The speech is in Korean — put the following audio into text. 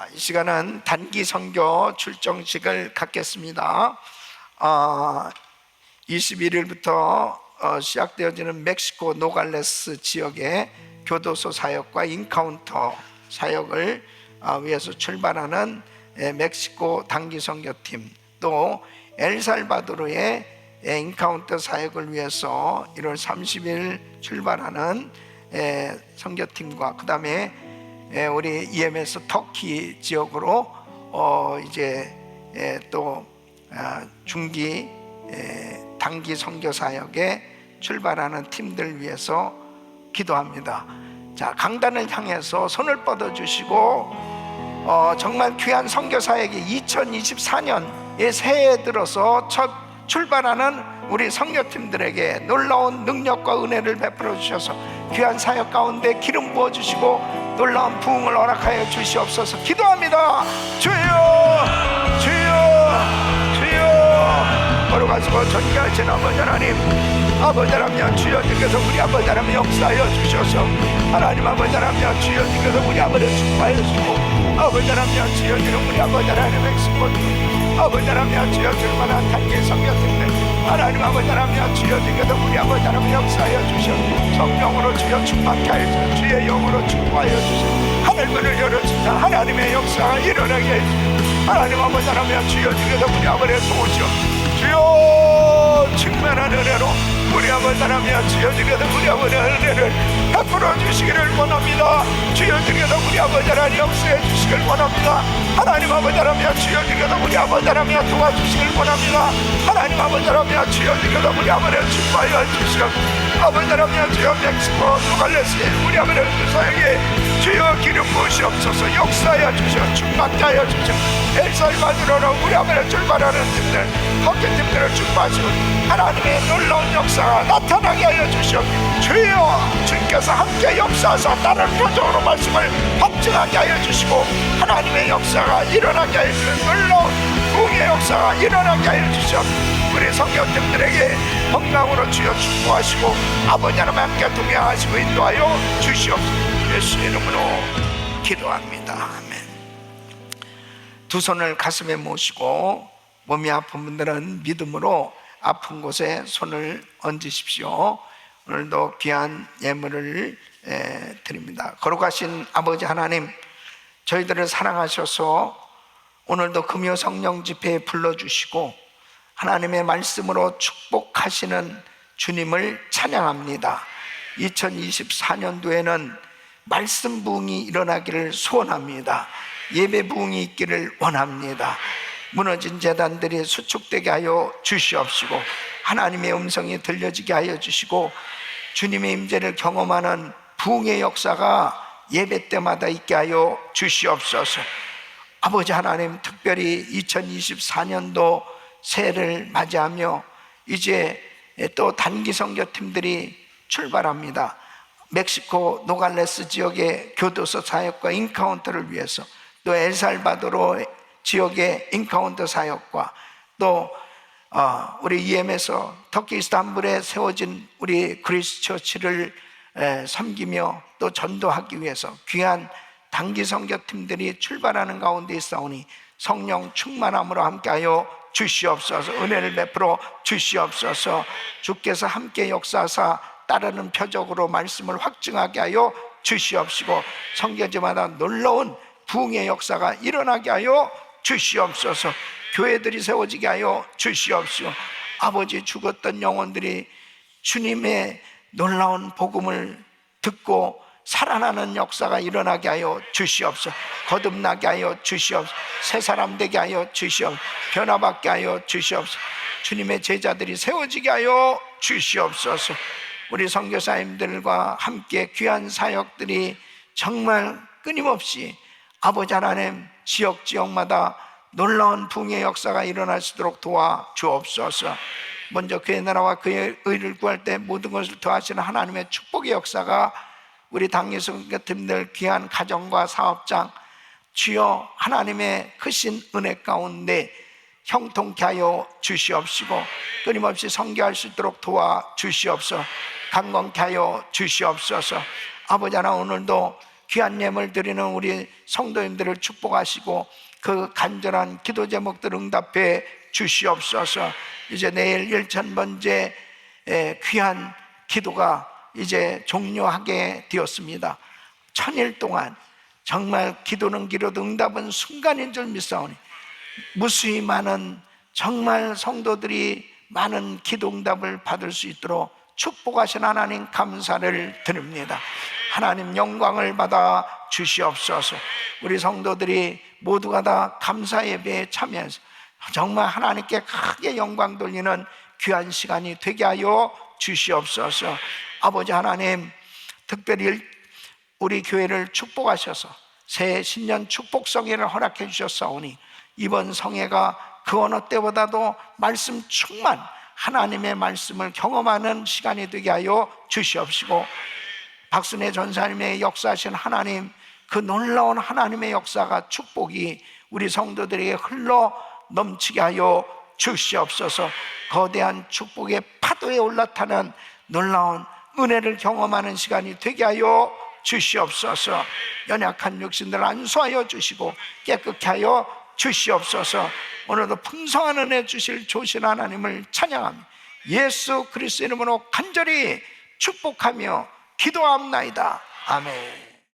아, 이 시간은 단기 선교 출정식을 갖겠습니다. 아, 21일부터 어, 시작되어지는 멕시코 노갈레스 지역의 교도소 사역과 인카운터 사역을 아, 위해서 출발하는 에, 멕시코 단기 선교팀 또 엘살바도르의 에, 인카운터 사역을 위해서 1월 30일 출발하는 에, 선교팀과 그 다음에 예, 우리 EMS 터키 지역으로 어 이제 예, 또 아, 중기 예, 단기 선교 사역에 출발하는 팀들 위해서 기도합니다. 자 강단을 향해서 손을 뻗어 주시고 어, 정말 귀한 선교 사역이 2024년의 새해에 들어서 첫 출발하는 우리 선교팀들에게 놀라운 능력과 은혜를 베풀어 주셔서 귀한 사역 가운데 기름 부어 주시고 놀라운 부흥을 허락하여 주시옵소서. 기도합니다. 주여 주여 주여. 걸어가시고 전가하신 아버지 하나님 아버지 하나님 주여 주께서 우리 아버지 하나님 역사하여 주셔서 하나님 아버지 하나님 주여 주께서 우리 아버지를 축복하여 주시고 아버지 하나님 주여 주는 우리 아버지 하나님 엑스포트 아버지 하나님 주여 줄 만한 단계 성경들 하나님 아버지 하나님 주여 주께서 우리 아버지 하나님 역사하여 주셔 성령으로 주여 축복하여 주셔 주의 영으로 축복하여 주셔 하늘문을 열어주사 하나님의 역사가 일어나게 해주시고 하나님 아버지 하나님 주여 주께서 우리 아버지를 도우시오 주여 충만한 은혜로 우리 아버지 하나님 주여 주께서 우리 아버지의 은혜를 베풀어 주시기를 원합니다. 주여 주께서 우리 아버지 하나님 역사해 주시길 원합니다. 하나님 아버지 하나님 주여 주께서 우리 아버지 하나님 도와주시길 원합니다. 하나님 아버지 하나님 주여 주께서 우리 아버지를 축복하여 주시오 아버지 하나님 주여 멕시코 누갈레스에 우리 아버지를 주사에게 주여 기름 부으시옵소서. 역사하여 주시오. 충만케 하여 주시오 우리 아버지를 출발하는 팀들 터키 팀들을 축복하시고 하나님의 놀라운 역사가 나타나게 하여 주시오 주여 주께서 함께 역사하사 다른 표정으로 말씀을 확증하게 하여 주시고 하나님의 역사가 일어나게 하여 주시고 놀라운 부의 역사가 일어나게 하여 주시오 우리 성경님들에게 건강으로 주여 축복하시고 아버지 하나님 함께 동행하시고 인도하여 주시옵소서. 예수 이름으로 기도합니다. 아멘 두 손을 가슴에 모시고 몸이 아픈 분들은 믿음으로 아픈 곳에 손을 얹으십시오 오늘도 귀한 예물을 에, 드립니다 거룩하신 아버지 하나님 저희들을 사랑하셔서 오늘도 금요 성령 집회에 불러주시고 하나님의 말씀으로 축복하시는 주님을 찬양합니다. 2024년도에는 말씀 부흥이 일어나기를 소원합니다. 예배 부흥이 있기를 원합니다. 무너진 재단들이 수축되게 하여 주시옵시고 하나님의 음성이 들려지게 하여 주시고 주님의 임재를 경험하는 부흥의 역사가 예배 때마다 있게 하여 주시옵소서. 아버지 하나님 특별히 2024년도 새해를 맞이하며 이제 또 단기 선교팀들이 출발합니다. 멕시코 노갈레스 지역의 교도소 사역과 인카운터를 위해서 또 엘살바도르 지역의 인카운터 사역과 또 어, 우리 EM에서 터키 이스탄불에 세워진 우리 그리스 처치를 에, 섬기며 또 전도하기 위해서 귀한 단기 선교팀들이 출발하는 가운데 있사오니 성령 충만함으로 함께하여 주시옵소서 은혜를 베풀어 주시옵소서. 주께서 함께 역사사 따르는 표적으로 말씀을 확증하게 하여 주시옵시고 성교제마다 놀라운 부흥의 역사가 일어나게 하여 주시옵소서. 교회들이 세워지게 하여 주시옵시고 아버지 죽었던 영혼들이 주님의 놀라운 복음을 듣고 살아나는 역사가 일어나게 하여 주시옵소서. 거듭나게 하여 주시옵소서. 새 사람 되게 하여 주시옵소서. 변화받게 하여 주시옵소서. 주님의 제자들이 세워지게 하여 주시옵소서. 우리 선교사님들과 함께 귀한 사역들이 정말 끊임없이 아버지 하나님 지역 지역마다 놀라운 붕의 역사가 일어날 수 있도록 도와 주옵소서. 먼저 그의 나라와 그의 의를 구할 때 모든 것을 더하시는 하나님의 축복의 역사가 우리 당예성 같은들 귀한 가정과 사업장 주여 하나님의 크신 은혜 가운데 형통케 하여 주시옵시고 끊임없이 성교할 수 있도록 도와 주시옵소서. 강건케 하여 주시옵소서. 아버지 하나 오늘도 귀한 예물 드리는 우리 성도님들을 축복하시고 그 간절한 기도 제목들 응답해 주시옵소서. 이제 내일 1천번째 귀한 기도가 이제 종료하게 되었습니다. 천일 동안 정말 기도는 기로도 응답은 순간인 줄 믿사오니 무수히 많은 정말 성도들이 많은 기도 응답을 받을 수 있도록 축복하신 하나님 감사를 드립니다. 하나님 영광을 받아 주시옵소서. 우리 성도들이 모두가 다 감사 예배에 참여해서 정말 하나님께 크게 영광 돌리는 귀한 시간이 되게 하여 주시옵소서. 아버지 하나님, 특별히 우리 교회를 축복하셔서 새 신년 축복 성회를 허락해 주셨사오니 이번 성회가 그 어느 때보다도 말씀 충만 하나님의 말씀을 경험하는 시간이 되게 하여 주시옵시고 박순애 전사님의 역사하신 하나님 그 놀라운 하나님의 역사가 축복이 우리 성도들에게 흘러 넘치게 하여 주시옵소서. 거대한 축복의 파도에 올라타는 놀라운 은혜를 경험하는 시간이 되게 하여 주시옵소서. 연약한 육신들 안수하여 주시고 깨끗게 하여 주시옵소서. 오늘도 풍성한 은혜 주실 조신 하나님을 찬양합니다. 예수 그리스도 이름으로 간절히 축복하며 기도합나이다. 아멘